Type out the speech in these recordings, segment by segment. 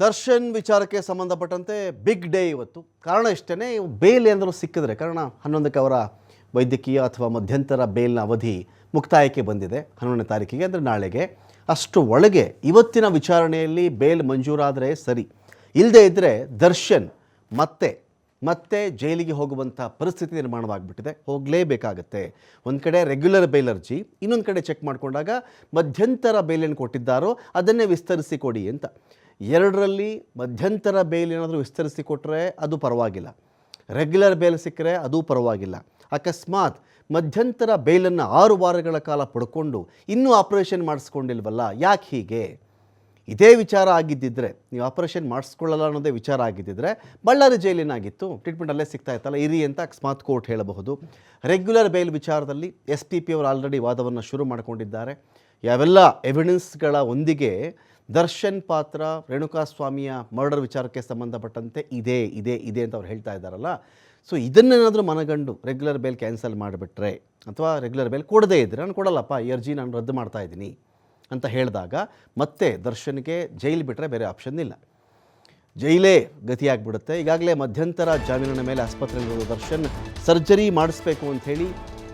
ದರ್ಶನ್ ವಿಚಾರಕ್ಕೆ ಸಂಬಂಧಪಟ್ಟಂತೆ big day ಇವತ್ತು. ಕಾರಣ ಇಷ್ಟೇ ಬೇಲ್ ಏನಾದರೂ ಸಿಕ್ಕಿದ್ರೆ, ಕಾರಣ ಹನ್ನೊಂದಕ್ಕೆ ಅವರ ವೈದ್ಯಕೀಯ ಅಥವಾ ಮಧ್ಯಂತರ ಬೇಲ್ನ ಅವಧಿ ಮುಕ್ತಾಯಕ್ಕೆ ಬಂದಿದೆ. ಹನ್ನೊಂದನೇ ತಾರೀಕಿಗೆ ಅಂದರೆ ನಾಳೆಗೆ. ಅಷ್ಟು ಒಳಗೆ ಇವತ್ತಿನ ವಿಚಾರಣೆಯಲ್ಲಿ ಬೇಲ್ ಮಂಜೂರಾದರೆ ಸರಿ. ಇಲ್ಲದೇ ಇದ್ದರೆ ದರ್ಶನ್ ಮತ್ತೆ ಮತ್ತೆ ಜೈಲಿಗೆ ಹೋಗುವಂಥ ಪರಿಸ್ಥಿತಿ ನಿರ್ಮಾಣವಾಗಿಬಿಟ್ಟಿದೆ. ಹೋಗಲೇಬೇಕಾಗತ್ತೆ. ಒಂದು ಕಡೆ ರೆಗ್ಯುಲರ್ ಬೇಲ್ ಅರ್ಜಿ, ಇನ್ನೊಂದು ಕಡೆ ಚೆಕ್ ಮಾಡಿಕೊಂಡಾಗ ಮಧ್ಯಂತರ ಬೇಲನ್ನು ಕೊಟ್ಟಿದ್ದಾರೋ ಅದನ್ನೇ ವಿಸ್ತರಿಸಿ ಕೊಡಿ ಅಂತ. ಎರಡರಲ್ಲಿ ಮಧ್ಯಂತರ ಬೇಲ್ ಏನಾದರೂ ವಿಸ್ತರಿಸಿ ಕೊಟ್ಟರೆ ಅದು ಪರವಾಗಿಲ್ಲ. ರೆಗ್ಯುಲರ್ ಬೇಲ್ ಸಿಕ್ಕರೆ ಅದು ಪರವಾಗಿಲ್ಲ. ಅಕಸ್ಮಾತ್ ಮಧ್ಯಂತರ ಬೇಲನ್ನು ಆರು ವಾರಗಳ ಕಾಲ ಪಡ್ಕೊಂಡು ಇನ್ನೂ ಆಪರೇಷನ್ ಮಾಡಿಸ್ಕೊಂಡಿಲ್ವಲ್ಲ, ಯಾಕೆ ಹೀಗೆ? ಇದೇ ವಿಚಾರ ಆಗಿದ್ದಿದ್ರೆ, ನೀವು ಆಪರೇಷನ್ ಮಾಡಿಸ್ಕೊಳ್ಳಲ್ಲ ಅನ್ನೋದೇ ವಿಚಾರ ಆಗಿದ್ದಿದ್ರೆ ಬಳ್ಳಾರಿ ಜೈಲಿನಾಗಿತ್ತು. ಟ್ರೀಟ್ಮೆಂಟ್ ಅಲ್ಲೇ ಸಿಗ್ತಾ ಇತ್ತಲ್ಲ, ಇರಿ ಅಂತ ಅಕಸ್ಮಾತ್ ಕೋರ್ಟ್ ಹೇಳಬಹುದು. ರೆಗ್ಯುಲರ್ ಬೇಲ್ ವಿಚಾರದಲ್ಲಿ ಎಸ್ ಪಿ ಪಿ ಅವರು ಆಲ್ರೆಡಿ ವಾದವನ್ನು ಶುರು ಮಾಡಿಕೊಂಡಿದ್ದಾರೆ. ಯಾವೆಲ್ಲ ಎವಿಡೆನ್ಸ್ಗಳ ಒಂದಿಗೆ ದರ್ಶನ್ ಪಾತ್ರ ರೇಣುಕಾಸ್ವಾಮಿಯ ಮರ್ಡರ್ ವಿಚಾರಕ್ಕೆ ಸಂಬಂಧಪಟ್ಟಂತೆ ಇದೆ ಇದೆ ಇದೆ ಅಂತ ಅವ್ರು ಹೇಳ್ತಾ ಇದ್ದಾರಲ್ಲ. ಸೊ ಇದನ್ನೇನಾದರೂ ಮನಗಂಡು ರೆಗ್ಯುಲರ್ ಬೇಲ್ ಕ್ಯಾನ್ಸಲ್ ಮಾಡಿಬಿಟ್ರೆ ಅಥವಾ ರೆಗ್ಯುಲರ್ ಬೇಲ್ ಕೊಡದೇ ಇದ್ದರೆ ನಾನು ಕೊಡಲ್ಲಪ್ಪ, ಈ ಅರ್ಜಿ ನಾನು ರದ್ದು ಮಾಡ್ತಾ ಇದ್ದೀನಿ ಅಂತ ಹೇಳಿದಾಗ ಮತ್ತೆ ದರ್ಶನ್ಗೆ ಜೈಲು ಬಿಟ್ಟರೆ ಬೇರೆ ಆಪ್ಷನ್ ಇಲ್ಲ. ಜೈಲೇ ಗತಿಯಾಗಿಬಿಡುತ್ತೆ. ಈಗಾಗಲೇ ಮಧ್ಯಂತರ ಜಾಮೀನಿನ ಮೇಲೆ ಆಸ್ಪತ್ರೆಯಲ್ಲಿರುವ ದರ್ಶನ್ ಸರ್ಜರಿ ಮಾಡಿಸ್ಬೇಕು ಅಂಥೇಳಿ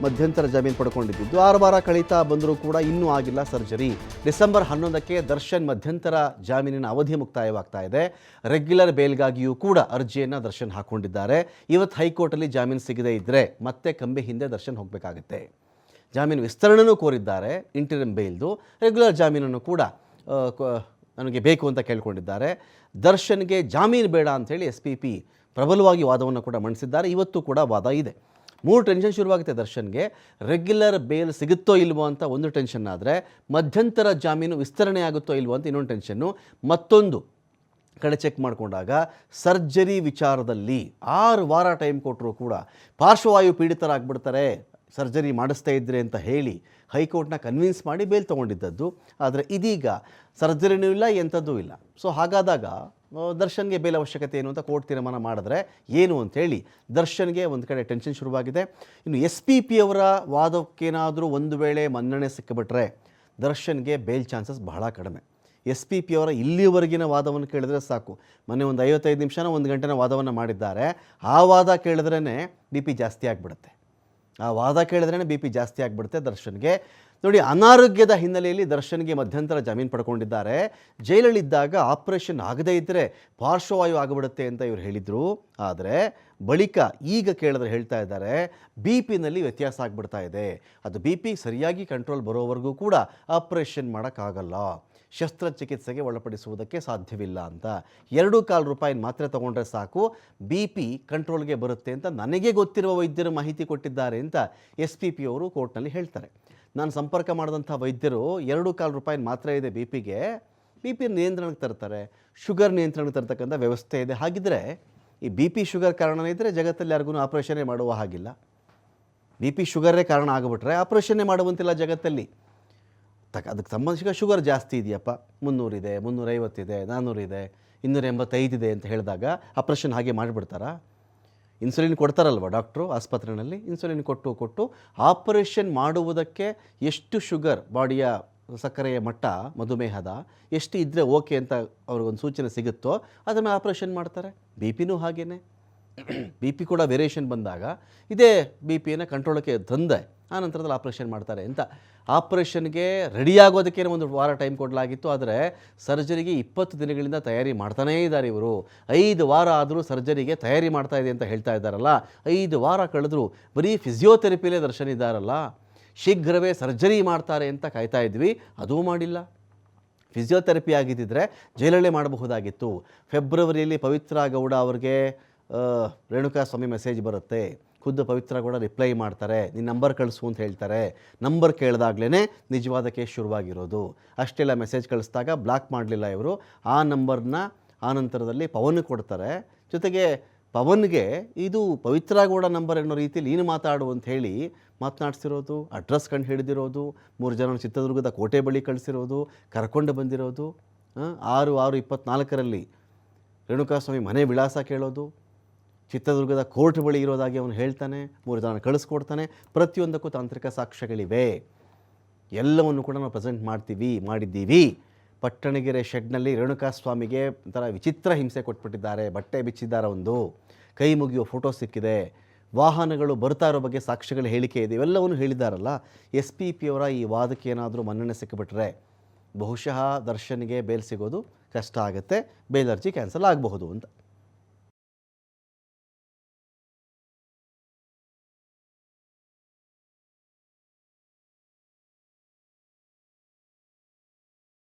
ಮಧ್ಯಂತರ ಜಾಮೀನು ಪಡ್ಕೊಂಡಿದ್ದು. ಆರು ವಾರ ಕಳೀತಾ ಬಂದರೂ ಕೂಡ ಇನ್ನೂ ಆಗಿಲ್ಲ ಸರ್ಜರಿ. ಡಿಸೆಂಬರ್ ಹನ್ನೊಂದಕ್ಕೆ ದರ್ಶನ್ ಮಧ್ಯಂತರ ಜಾಮೀನಿನ ಅವಧಿ ಮುಕ್ತಾಯವಾಗ್ತಾ ಇದೆ. ರೆಗ್ಯುಲರ್ ಬೇಲ್ಗಾಗಿಯೂ ಕೂಡ ಅರ್ಜಿಯನ್ನು ದರ್ಶನ್ ಹಾಕೊಂಡಿದ್ದಾರೆ. ಇವತ್ತು ಹೈಕೋರ್ಟಲ್ಲಿ ಜಾಮೀನು ಸಿಗದೇ ಇದ್ದರೆ ಮತ್ತೆ ಕಂಬಿ ಹಿಂದೆ ದರ್ಶನ್ ಹೋಗಬೇಕಾಗುತ್ತೆ. ಜಾಮೀನು ವಿಸ್ತರಣೆಯೂ ಕೋರಿದ್ದಾರೆ ಇಂಟರಿಮ್ ಬೇಲ್ದು ರೆಗ್ಯುಲರ್ ಜಾಮೀನನ್ನು ಕೂಡ ನನಗೆ ಬೇಕು ಅಂತ ಕೇಳ್ಕೊಂಡಿದ್ದಾರೆ. ದರ್ಶನ್ಗೆ ಜಾಮೀನು ಬೇಡ ಅಂಥೇಳಿ ಎಸ್ ಪಿ ಪಿ ಪ್ರಬಲವಾಗಿ ವಾದವನ್ನು ಕೂಡ ಮಂಡಿಸಿದ್ದಾರೆ. ಇವತ್ತು ಕೂಡ ವಾದ ಇದೆ. ಮೂರು ಟೆನ್ಷನ್ ಶುರುವಾಗುತ್ತೆ ದರ್ಶನ್ಗೆ. ರೆಗ್ಯುಲರ್ ಬೇಲ್ ಸಿಗುತ್ತೋ ಇಲ್ವೋ ಅಂತ ಒಂದು ಟೆನ್ಷನ್ ಆದರೆ, ಮಧ್ಯಂತರ ಜಾಮೀನು ವಿಸ್ತರಣೆ ಆಗುತ್ತೋ ಇಲ್ವೋ ಅಂತ ಇನ್ನೊಂದು ಟೆನ್ಷನ್ನು ಮತ್ತೊಂದು ಕಡೆ ಚೆಕ್ ಮಾಡಿಕೊಂಡಾಗ, ಸರ್ಜರಿ ವಿಚಾರದಲ್ಲಿ ಆರು ವಾರ ಟೈಮ್ ಕೊಟ್ಟರು ಕೂಡ ಪಾರ್ಶ್ವವಾಯು ಪೀಡಿತರಾಗ್ಬಿಡ್ತಾರೆ, ಸರ್ಜರಿ ಮಾಡಿಸ್ತಾ ಇದ್ರೆ ಅಂತ ಹೇಳಿ ಹೈಕೋರ್ಟ್ನ ಕನ್ವಿನ್ಸ್ ಮಾಡಿ ಬೇಲ್ ತೊಗೊಂಡಿದ್ದದ್ದು. ಆದರೆ ಇದೀಗ ಸರ್ಜರಿನೂ ಇಲ್ಲ, ಎಂಥದ್ದೂ ಇಲ್ಲ. ಸೊ ಹಾಗಾದಾಗ ದರ್ಶನ್ಗೆ ಬೇಲ್ ಅವಶ್ಯಕತೆ ಏನು ಅಂತ ಕೋರ್ಟ್ ತೀರ್ಮಾನ ಮಾಡಿದ್ರೆ ಏನು ಅಂತೇಳಿ ದರ್ಶನ್ಗೆ ಒಂದು ಕಡೆ ಟೆನ್ಷನ್ ಶುರುವಾಗಿದೆ. ಇನ್ನು ಎಸ್ ಪಿ ಪಿ ಅವರ ವಾದಕ್ಕೇನಾದರೂ ಒಂದು ವೇಳೆ ಮನ್ನಣೆ ಸಿಕ್ಕಿಬಿಟ್ರೆ ದರ್ಶನ್ಗೆ ಬೇಲ್ ಚಾನ್ಸಸ್ ಬಹಳ ಕಡಿಮೆ. ಎಸ್ ಪಿ ಪಿ ಅವರ ಇಲ್ಲಿವರೆಗಿನ ವಾದವನ್ನು ಕೇಳಿದ್ರೆ ಸಾಕು. ಮೊನ್ನೆ ಒಂದು ಐವತ್ತೈದು ನಿಮಿಷನ ಒಂದು ಗಂಟೆನ ವಾದವನ್ನು ಮಾಡಿದ್ದಾರೆ. ಆ ವಾದ ಕೇಳಿದ್ರೇ ಡಿ ಪಿ ಜಾಸ್ತಿ ಆಗಿಬಿಡುತ್ತೆ. ಆ ವಾದ ಕೇಳಿದ್ರೇ ಬಿ ಪಿ ಜಾಸ್ತಿ ಆಗಿಬಿಡುತ್ತೆ ದರ್ಶನ್ಗೆ. ನೋಡಿ, ಅನಾರೋಗ್ಯದ ಹಿನ್ನೆಲೆಯಲ್ಲಿ ದರ್ಶನ್ಗೆ ಮಧ್ಯಂತರ ಜಾಮೀನು ಪಡ್ಕೊಂಡಿದ್ದಾರೆ. ಜೈಲಲ್ಲಿದ್ದಾಗ ಆಪರೇಷನ್ ಆಗದೇ ಇದ್ದರೆ ಪಾರ್ಶ್ವವಾಯು ಆಗಿಬಿಡುತ್ತೆ ಅಂತ ಇವರು ಹೇಳಿದರು. ಆದರೆ ಬಳಿಕ ಈಗ ಕೇಳಿದ್ರೆ ಹೇಳ್ತಾ ಇದ್ದಾರೆ, ಬಿ ಪಿನಲ್ಲಿ ವ್ಯತ್ಯಾಸ ಆಗಿಬಿಡ್ತಾ ಇದೆ. ಅದು ಬಿ ಪಿ ಸರಿಯಾಗಿ ಕಂಟ್ರೋಲ್ ಬರೋವರೆಗೂ ಕೂಡ ಆಪರೇಷನ್ ಮಾಡೋಕ್ಕಾಗಲ್ಲ. ಶಸ್ತ್ರಚಿಕಿತ್ಸೆಗೆ ಒಳಪಡಿಸುವುದಕ್ಕೆ ಸಾಧ್ಯವಿಲ್ಲ ಅಂತ. ಎರಡು ಕಾಲು ರೂಪಾಯಿ ಮಾತ್ರೆ ತಗೊಂಡ್ರೆ ಸಾಕು. ಬಿ ಪಿ ಕಂಟ್ರೋಲ್ಗೆ ಬರುತ್ತೆ ಅಂತ ನನಗೆ ಗೊತ್ತಿರುವ ವೈದ್ಯರು ಮಾಹಿತಿ ಕೊಟ್ಟಿದ್ದಾರೆ ಅಂತ ಎಸ್ ಪಿ ಪಿ ಅವರು ಕೋರ್ಟ್ನಲ್ಲಿ ಹೇಳ್ತಾರೆ. ನಾನು ಸಂಪರ್ಕ ಮಾಡಿದಂಥ ವೈದ್ಯರು ಎರಡು ಕಾಲು ರೂಪಾಯಿ ಮಾತ್ರ ಇದೆ ಬಿ ಪಿಗೆ. ಬಿ ಪಿ ನಿಯಂತ್ರಣಕ್ಕೆ ತರ್ತಾರೆ. ಶುಗರ್ ನಿಯಂತ್ರಣಕ್ಕೆ ತರ್ತಕ್ಕಂಥ ವ್ಯವಸ್ಥೆ ಇದೆ. ಹಾಗಿದ್ರೆ ಈ ಬಿ ಪಿ ಶುಗರ್ ಕಾರಣ ಇದ್ದರೆ ಜಗತ್ತಲ್ಲಿ ಯಾರಿಗೂ ಆಪ್ರೇಷನ್ನೇ ಮಾಡುವ ಹಾಗಿಲ್ಲ. ಬಿ ಪಿ ಶುಗರೇ ಕಾರಣ ಆಗಿಬಿಟ್ರೆ ಆಪ್ರೇಷನ್ನೇ ಮಾಡುವಂತಿಲ್ಲ ಜಗತ್ತಲ್ಲಿ. ಅದಕ್ಕೆ ಸಂಬಂಧಿಸಿದ ಶುಗರ್ ಜಾಸ್ತಿ ಇದೆಯಪ್ಪ. ಮುನ್ನೂರಿದೆ, ಮುನ್ನೂರೈವತ್ತಿದೆ ನಾನ್ನೂರಿದೆ ಇನ್ನೂರ ಎಂಬತ್ತೈದಿದೆ ಅಂತ ಹೇಳಿದಾಗ ಆಪ್ರೇಷನ್ ಹಾಗೆ ಮಾಡಿಬಿಡ್ತಾರಾ? ಇನ್ಸುಲಿನ್ ಕೊಡ್ತಾರಲ್ವ ಡಾಕ್ಟ್ರು ಆಸ್ಪತ್ರೆಯಲ್ಲಿ? ಇನ್ಸುಲಿನ್ ಕೊಟ್ಟು ಕೊಟ್ಟು ಆಪರೇಷನ್ ಮಾಡುವುದಕ್ಕೆ ಎಷ್ಟು ಶುಗರ್ ಬಾಡಿಯ ಸಕ್ಕರೆಯ ಮಟ್ಟ, ಮಧುಮೇಹದ ಎಷ್ಟು ಇದ್ದರೆ ಓಕೆ ಅಂತ ಅವ್ರಿಗೊಂದು ಸೂಚನೆ ಸಿಗುತ್ತೋ ಅದನ್ನು ಆಪರೇಷನ್ ಮಾಡ್ತಾರೆ. ಬಿ ಪಿನೂ ಹಾಗೇನೆ. ಬಿ ಪಿ ಕೂಡ ವೇರಿಯೇಷನ್ ಬಂದಾಗ ಇದೇ ಬಿ ಪಿಯನ್ನು ಕಂಟ್ರೋಲಕ್ಕೆ ತಂದೆ, ಆ ನಂತರದಲ್ಲಿ ಆಪ್ರೇಷನ್ ಮಾಡ್ತಾರೆ ಅಂತ. ಆಪ್ರೇಷನ್ಗೆ ರೆಡಿಯಾಗೋದಕ್ಕೆ ಒಂದು ವಾರ ಟೈಮ್ ಕೊಡಲಾಗಿತ್ತು, ಆದರೆ ಸರ್ಜರಿಗೆ ಇಪ್ಪತ್ತು ದಿನಗಳಿಂದ ತಯಾರಿ ಮಾಡ್ತಾನೇ ಇದ್ದಾರೆ ಇವರು. ಐದು ವಾರ ಆದರೂ ಸರ್ಜರಿಗೆ ತಯಾರಿ ಮಾಡ್ತಾ ಇದೆ ಅಂತ ಹೇಳ್ತಾ ಇದ್ದಾರಲ್ಲ, ಐದು ವಾರ ಕಳೆದ್ರು ಬರೀ ಫಿಸಿಯೋಥೆರಪಿಲೇ ದರ್ಶನ ಇದ್ದಾರಲ್ಲ, ಶೀಘ್ರವೇ ಸರ್ಜರಿ ಮಾಡ್ತಾರೆ ಅಂತ ಕಾಯ್ತಾ ಇದ್ವಿ, ಅದೂ ಮಾಡಿಲ್ಲ. ಫಿಸಿಯೋಥೆರಪಿ ಆಗಿದ್ದಿದ್ರೆ ಜೈಲಲ್ಲೇ ಮಾಡಬಹುದಾಗಿತ್ತು. ಫೆಬ್ರವರಿಯಲ್ಲಿ ಪವಿತ್ರ ಗೌಡ ಅವ್ರಿಗೆ ರೇಣುಕಾ ಸ್ವಾಮಿ ಮೆಸೇಜ್ ಬರುತ್ತೆ. ಖುದ್ದು ಪವಿತ್ರ ಗೌಡ ರಿಪ್ಲೈ ಮಾಡ್ತಾರೆ. ನಿನ್ನ ನಂಬರ್ ಕಳಿಸು ಅಂತ ಹೇಳ್ತಾರೆ. ನಂಬರ್ ಕೇಳಿದಾಗ್ಲೇ ನಿಜವಾದ ಕೇಸ್ ಶುರುವಾಗಿರೋದು. ಅಷ್ಟೆಲ್ಲ ಮೆಸೇಜ್ ಕಳಿಸಿದಾಗ ಬ್ಲಾಕ್ ಮಾಡಲಿಲ್ಲ ಇವರು. ಆ ನಂಬರ್ನ ಆ ನಂತರದಲ್ಲಿ ಪವನ್ ಕೊಡ್ತಾರೆ. ಜೊತೆಗೆ ಪವನ್ಗೆ ಇದು ಪವಿತ್ರ ಗೌಡ ನಂಬರ್ ಅನ್ನೋ ರೀತಿಯಲ್ಲಿ ನೀನು ಮಾತಾಡು ಅಂತ ಹೇಳಿ ಮಾತನಾಡ್ಸಿರೋದು ಅಡ್ರೆಸ್ ಕಂಡು ಹಿಡಿದಿರೋದು, ಮೂರು ಜನ ಚಿತ್ರದುರ್ಗದ ಕೋಟೆ ಬಳಿ ಕಳಿಸಿರೋದು, ಕರ್ಕೊಂಡು ಬಂದಿರೋದು ಆರು ಆರು ಇಪ್ಪತ್ತ್ನಾಲ್ಕರಲ್ಲಿ ರೇಣುಕಾಸ್ವಾಮಿ ಮನೆ ವಿಳಾಸ ಕೇಳೋದು ಚಿತ್ರದುರ್ಗದ ಕೋರ್ಟ್ ಬಳಿ ಇರೋದಾಗಿ ಅವನು ಹೇಳ್ತಾನೆ, ಮೂರು ಜನ ಕಳಿಸ್ಕೊಡ್ತಾನೆ. ಪ್ರತಿಯೊಂದಕ್ಕೂ ತಾಂತ್ರಿಕ ಸಾಕ್ಷ್ಯಗಳಿವೆ. ಎಲ್ಲವನ್ನು ಕೂಡ ನಾವು ಪ್ರೆಸೆಂಟ್ ಮಾಡ್ತೀವಿ, ಮಾಡಿದ್ದೀವಿ. ಪಟ್ಟಣಗೆರೆ ಶೆಡ್ನಲ್ಲಿ ರೇಣುಕಾಸ್ವಾಮಿಗೆ ಒಂಥರ ವಿಚಿತ್ರ ಹಿಂಸೆ ಕೊಟ್ಬಿಟ್ಟಿದ್ದಾರೆ, ಬಟ್ಟೆ ಬಿಚ್ಚಿದ್ದಾರೆ ಒಂದು. ಕೈ ಮುಗಿಯುವ ಫೋಟೋ ಸಿಕ್ಕಿದೆ. ವಾಹನಗಳು ಬರ್ತಾ ಇರೋ ಬಗ್ಗೆ ಸಾಕ್ಷ್ಯಗಳ ಹೇಳಿಕೆ ಇದೆ. ಇವೆಲ್ಲವನ್ನು ಹೇಳಿದ್ದಾರಲ್ಲ ಎಸ್ ಪಿ ಪಿಯವರ ಈ ವಾದಕ್ಕೆ ಏನಾದರೂ ಮನ್ನಣೆ ಸಿಕ್ಕಿಬಿಟ್ರೆ ಬಹುಶಃ ದರ್ಶನಿಗೆ ಬೇಲ್ ಸಿಗೋದು ಕಷ್ಟ ಆಗುತ್ತೆ, ಬೇಲ್ ಅರ್ಜಿ ಕ್ಯಾನ್ಸಲ್ ಆಗಬಹುದು ಅಂತ.